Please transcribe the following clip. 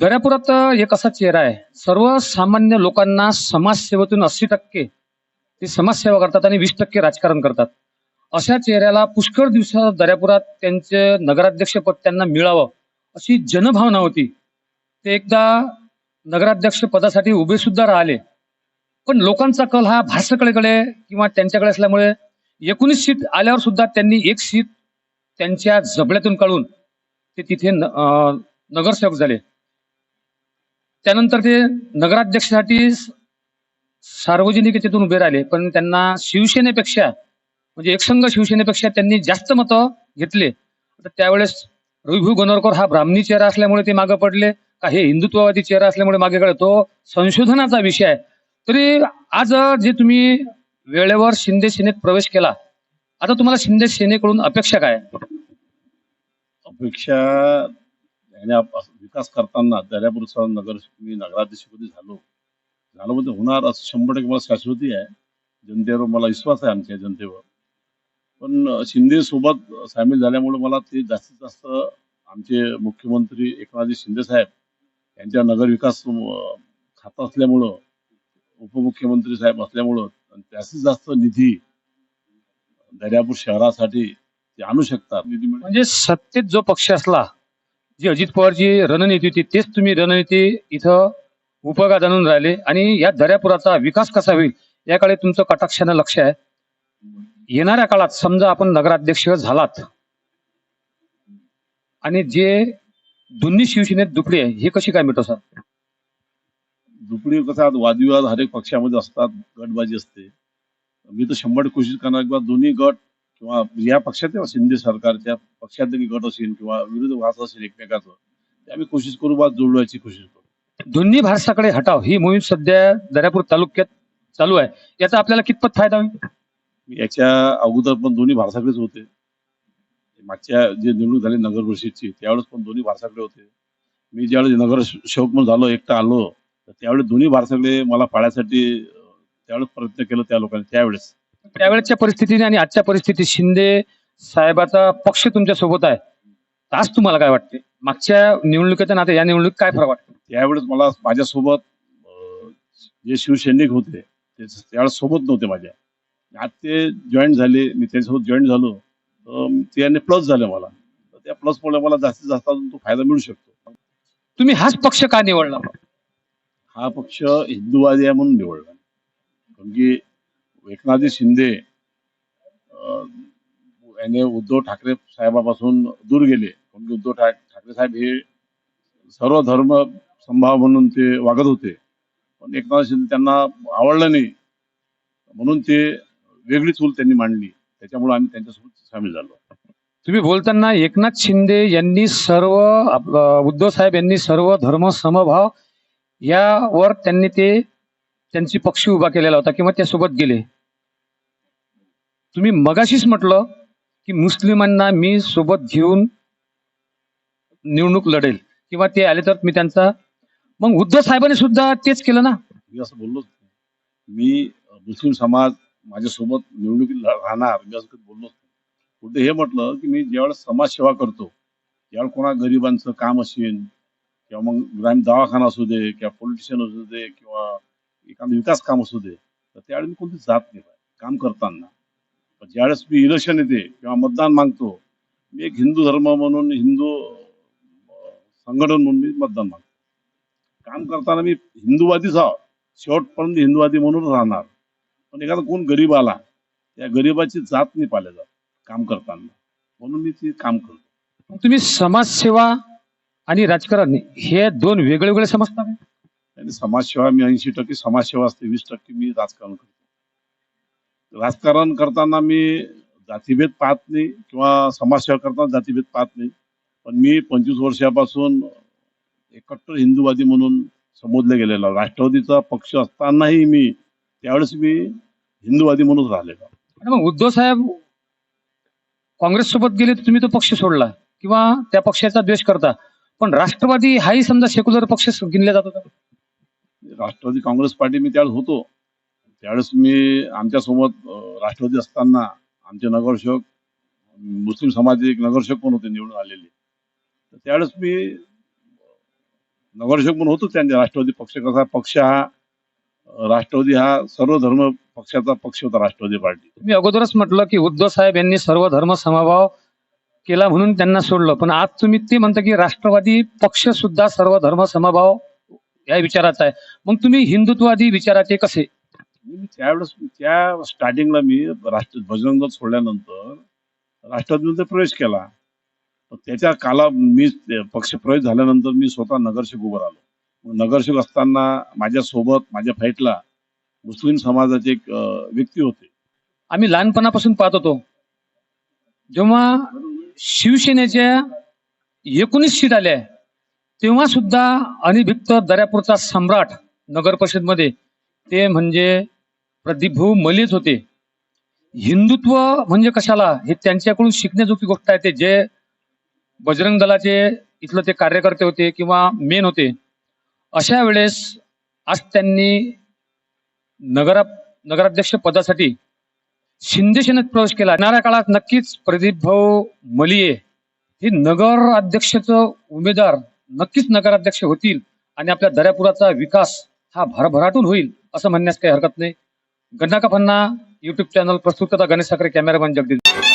दर्यापुरात एक असा चेहरा आहे? सर्वसामान्य लोकांना समाजसेवेतून अस्सी टक्के ते समाजसेवा करतात आणि वीस टक्के राजकारण करतात. अशा चेहऱ्याला पुष्कळ दिवसा दर्यापुरात त्यांचे नगराध्यक्षपद त्यांना मिळावं अशी जनभावना होती. ते एकदा नगराध्यक्ष पदासाठी उभे सुद्धा राहिले. पण लोकांचा कल हा भाषकडेकडे किंवा त्यांच्याकडे असल्यामुळे एकोणीस सीट आल्यावर सुद्धा त्यांनी एक सीट त्यांच्या जबड्यातून काढून ते तिथे न- नगरसेवक झाले. त्यानंतर ते नगराध्यक्षासाठी सार्वजनिक याच्यातून उभे राहिले. पण त्यांना शिवसेनेपेक्षा म्हणजे एकसंघ शिवसेनेपेक्षा त्यांनी जास्त मतं घेतले. तर त्यावेळेस रविभू गणोरकर हा ब्राह्मणी चेहरा असल्यामुळे ते मागे पडले. का हे हिंदुत्ववादी चेहरा असल्यामुळे मागे पडले तो संशोधनाचा विषय आहे. तरी आज जे तुम्ही वेळेवर शिंदे सेनेत प्रवेश केला आता तुम्हाला शिंदे सेनेकडून अपेक्षा काय अपेक्षा याने विकास करताना दर्यापूर नगर मी नगराध्यक्षपदी झालो झालो. म्हणजे होणार असं शंभर टक्के मला शाश्वती आहे. जनतेवर मला विश्वास आहे आमच्या जनतेवर. पण शिंदे सोबत सामील झाल्यामुळे मला ते जास्तीत जास्त आमचे मुख्यमंत्री एकनाथजी शिंदे साहेब यांच्या नगर विकास खातं असल्यामुळं उपमुख्यमंत्री साहेब असल्यामुळं आणि जास्तीत जास्त निधी दर्यापूर शहरासाठी ते आणू शकतात. निधी म्हणजे सत्तेत जो पक्ष असला जी अजित पवारची रणनीती होती तेच तुम्ही रणनीती इथं उपयोगात आणून राहिले आणि या दर्यापुराचा विकास कसा होईल याकडे तुमचं कटाक्षानं लक्ष आहे. येणाऱ्या काळात समजा आपण नगराध्यक्ष झालात आणि जे दोन्ही शिवसेनेत दुपडी आहे हे कशी काय मिटवसाल दुपडी कसं आहे, वादविवाद हरेक पक्षामध्ये असतात गटबाजी असते. मी तर शंभर कोशिश करणार किंवा दोन्ही गट किंवा या पक्षात किंवा शिंदे सरकारच्या पक्षातले गट असेल किंवा विरोध भास असेल एकमेकाचं ते आम्ही कोशिश करू बा जुळवायची कोशिश करू. दोन्ही भारसाकडे हटाव. ही मोहीम सध्या दर्यापूर तालुक्यात चालू आहे. याचा आपल्याला कितपत फायदा होईल? याच्या अगोदर पण दोन्ही भारसाकडेच होते. मागच्या जे निवडणूक झाली नगर परिषदची त्यावेळेस पण दोन्ही भारसाकडे होते. मी ज्यावेळेस नगर सेवक म्हणून झालो एकटा आलो तर त्यावेळेस दोन्ही भारसाकडे मला पाळण्यासाठी अं, त्यावेळेस प्रयत्न केला त्या लोकांनी त्यावेळेस. त्यावेळेच्या परिस्थितीने आणि आजच्या परिस्थितीत शिंदे साहेबाचा पक्ष तुमच्यासोबत आहे. आज तुम्हाला काय वाटते? मागच्या निवडणुकीच्या नाते या निवडणुकीत काय फरक वाटतो? त्यावेळेस मला माझ्यासोबत जे शिवसैनिक होते ते त्यावेळेस सोबत नव्हते माझ्या. आज ते जॉईन झाले मी त्याच्यासोबत जॉईन झालो. त्याने प्लस झालं मला. त्या प्लसमुळे मला जास्तीत जास्त अजून तो फायदा मिळू शकतो. तुम्ही हाच पक्ष का निवडला? हा पक्ष हिंदूवादी आहे म्हणून निवडला. कारण की एकनाथजी शिंदे याने उद्धव ठाकरे साहेबापासून दूर गेले. म्हणजे उद्धव ठाक ठाकरे साहेब हे सर्व धर्म संभाव म्हणून ते वागत होते. पण एकनाथ शिंदे त्यांना आवडलं नाही. म्हणून ते वेगळी चूल त्यांनी मांडली. त्याच्यामुळे आम्ही त्यांच्यासोबत सामील झालो. तुम्ही बोलताना एकनाथ शिंदे यांनी सर्व उद्धव साहेब यांनी सर्व धर्म समभाव यावर त्यांनी ते त्यांची पक्षी उभा केलेला होता किंवा त्यासोबत गेले. तुम्ही मगाशीच म्हटलं की मुस्लिमांना मी सोबत घेऊन निवडणूक लढेल. किंवा ते आले तर मी त्यांचा मग उद्धव साहेबांनी सुद्धा तेच केलं ना? मी असं बोललो मी मुस्लिम समाज माझ्यासोबत निवडणुकीत राहणार मी असं बोललो कुठे हे म्हटलं की मी ज्यावेळेस समाजसेवा करतो त्यावेळेस कोणा गरिबांचं काम असेल किंवा मग ग्रामीण दवाखाना असू दे किंवा पोलिटिशियन असू दे किंवा एखादं विकास काम असू दे तर त्यावेळी मी कोणती जात नाही काम करताना. ज्यावेळेस मी इलेक्शन येते किंवा मतदान मागतो मी एक हिंदू धर्म म्हणून हिंदू संघटन म्हणून मी मतदान मागतो. काम करताना मी हिंदूवादीच आहो शेवटपर्यंत हिंदूवादी म्हणून राहणार. पण एखादा कोण गरीब आला त्या गरीबाची जात नाही पाहिल्या जात काम करताना. म्हणून मी ते काम करतो. तुम्ही समाजसेवा आणि राजकारण हे दोन वेगळे वेगळे समजता समाजसेवा मी ऐंशी टक्के समाजसेवा असते वीस टक्के मी राजकारण करतो. राजकारण करताना मी जातीभेद पाहत नाही किंवा समाजसेवा करताना जातीभेद पाहत नाही. पण मी पंचवीस वर्षापासून एक कट्टर हिंदूवादी म्हणून संबोधले गेलेलो राष्ट्रवादीचा पक्ष असतानाही मी त्यावेळेस मी हिंदूवादी म्हणून राहिलेलो. आणि मग उद्धव साहेब काँग्रेस सोबत गेले तुम्ही तो पक्ष सोडला किंवा त्या पक्षाचा द्वेष करता पण राष्ट्रवादी हाही समजा सेक्युलर पक्ष गिनला जात होता राष्ट्रवादी काँग्रेस पार्टी मी त्यावेळेस होतो. त्यावेळेस मी आमच्यासोबत राष्ट्रवादी असताना आमचे नगरसेवक मुस्लिम समाजाचे एक नगरसेवक पण होते निवडून आलेले. तर त्यावेळेस मी नगरसेवक म्हणून होतो त्यांच्या राष्ट्रवादी पक्ष कसा पक्ष हा राष्ट्रवादी हा सर्व धर्म पक्षाचा पक्ष होता राष्ट्रवादी पार्टी. मी अगोदरच म्हटलं की उद्धव साहेब यांनी सर्व धर्म समभाव केला म्हणून त्यांना सोडलं. पण आज तुम्ही ते म्हणता की राष्ट्रवादी पक्ष सुद्धा सर्व धर्म समभाव या विचाराचा आहे. मग तुम्ही हिंदुत्ववादी विचाराचे कसे? मी त्यावेळेस त्या स्टार्टिंगला मी राष्ट्र बजरंग दल सोडल्यानंतर राष्ट्रवादीमध्ये प्रवेश केला. त्याच्या काला मी ते पक्ष प्रवेश झाल्यानंतर मी स्वतः नगरसेवक उभं राहिलो. नगरसेवक असताना माझ्यासोबत माझ्या फाईटला मुस्लिम समाजाचे एक व्यक्ती होते. आम्ही लहानपणापासून पाहत होतो. जेव्हा शिवसेनेच्या एकोणीस सीट आल्या तेव्हा सुद्धा अनिभिक्त दर्यापूरचा सम्राट नगर परिषदमध्ये ते म्हणजे प्रदीपभाऊ मलिक होते. हिंदुत्व म्हणजे कशाला? हे त्यांच्याकडून शिकण्याजोगी गोष्ट आहे ते. जे बजरंग दलाचे इथलं ते कार्यकर्ते होते किंवा मेन होते. अशा वेळेस आज त्यांनी नगरा नगराध्यक्ष पदासाठी शिंदे सेनेत प्रवेश केला. येणाऱ्या काळात नक्कीच प्रदीप भाऊ मलिये हे नगराध्यक्षाचं उमेदवार नक्कीच नगराध्यक्ष होतील आणि आपल्या दर्यापुराचा विकास हा भरभराटून होईल असं म्हणण्यास काही हरकत नाही. गन्नाका फन्ना युट्यूब चॅनल प्रस्तुत करता गणेश साखरे कॅमेरामॅन जगदीश।